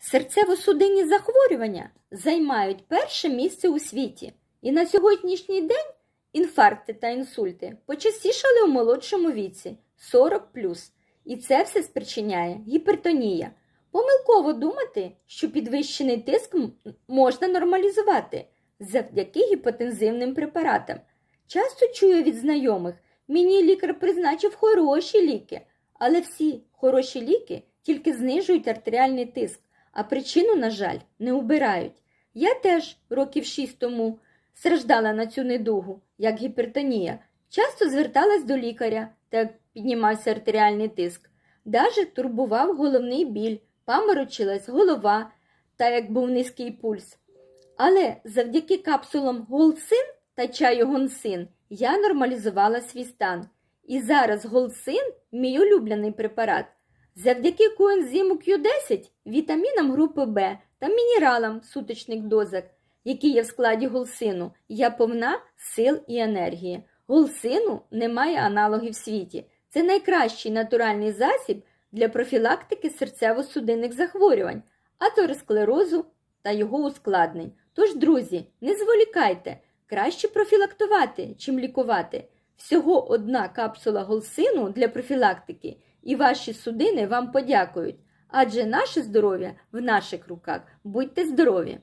Серцево-судинні захворювання займають перше місце у світі. І на сьогоднішній день інфаркти та інсульти почастішали у молодшому віці 40 І це все спричиняє гіпертонія. Помилково думати, що підвищений тиск можна нормалізувати завдяки гіпотензивним препаратам. Часто чую від знайомих, мені лікар призначив хороші ліки, але всі хороші ліки тільки знижують артеріальний тиск, а причину, на жаль, не убирають. Я теж років шість тому страждала на цю недугу, як гіпертонія. Часто зверталась до лікаря, так піднімався артеріальний тиск. Даже турбував головний біль, паморочилась голова, та як був низький пульс. Але завдяки капсулам Голсин та чаю Гонсин я нормалізувала свій стан. І зараз Голсин мій улюблений препарат. Завдяки коензиму Q10, вітамінам групи Б та мінералам сутичних дозах, які є в складі голсину, я повна сил і енергії. Голсину немає аналогів в світі. Це найкращий натуральний засіб для профілактики серцево-судинних захворювань, атеросклерозу та його ускладнень. Тож, друзі, не зволікайте, краще профілактувати, чим лікувати. Всього одна капсула голсину для профілактики, і ваші судини вам подякують. Адже наше здоров'я в наших руках. Будьте здорові!